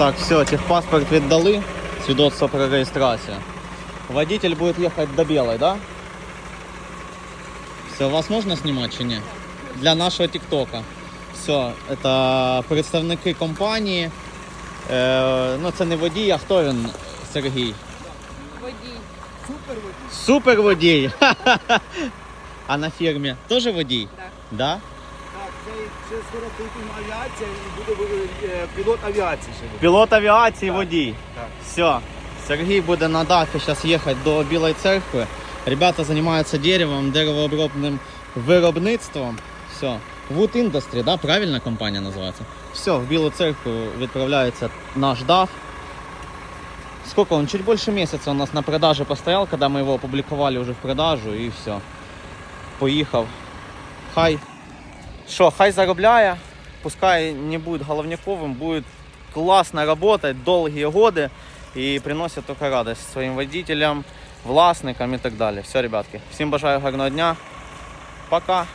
Так, все, техпаспорт віддали, свідоцтво про реєстрацію. Водитель будет ехать до Белой, да? Все, вас можна знімати чи ні? Для нашого ТикТока. Все, це представники компанії. Е, ну, це не водій, а хто він, Сергій? Водій. Супер водій! А на фірмі теж водій? Так. Да? Це, скоро полетить авіація і буде е, пілот авіації ще буде. Пілот авіації водій. Так. Все. Сергій буде на дахі зараз їхати до Білої церкви. Ребята займаються деревом, деревообробним виробництвом. Все. Wood Industry, да? правильна компанія називається? Все, в Білу церкву відправляється наш DAF. Сколько он? Чуть больше месяца у нас на продаже постоял, когда мы его опубликовали уже в продажу и все. Поїхав. Хай. Що, хай заробляє, пускай не буде головняковим, буде классно работать долгие годы и приносит только радость своим водителям, власникам и так далее. Все, ребятки. Всем бажаю гарного дня. Пока.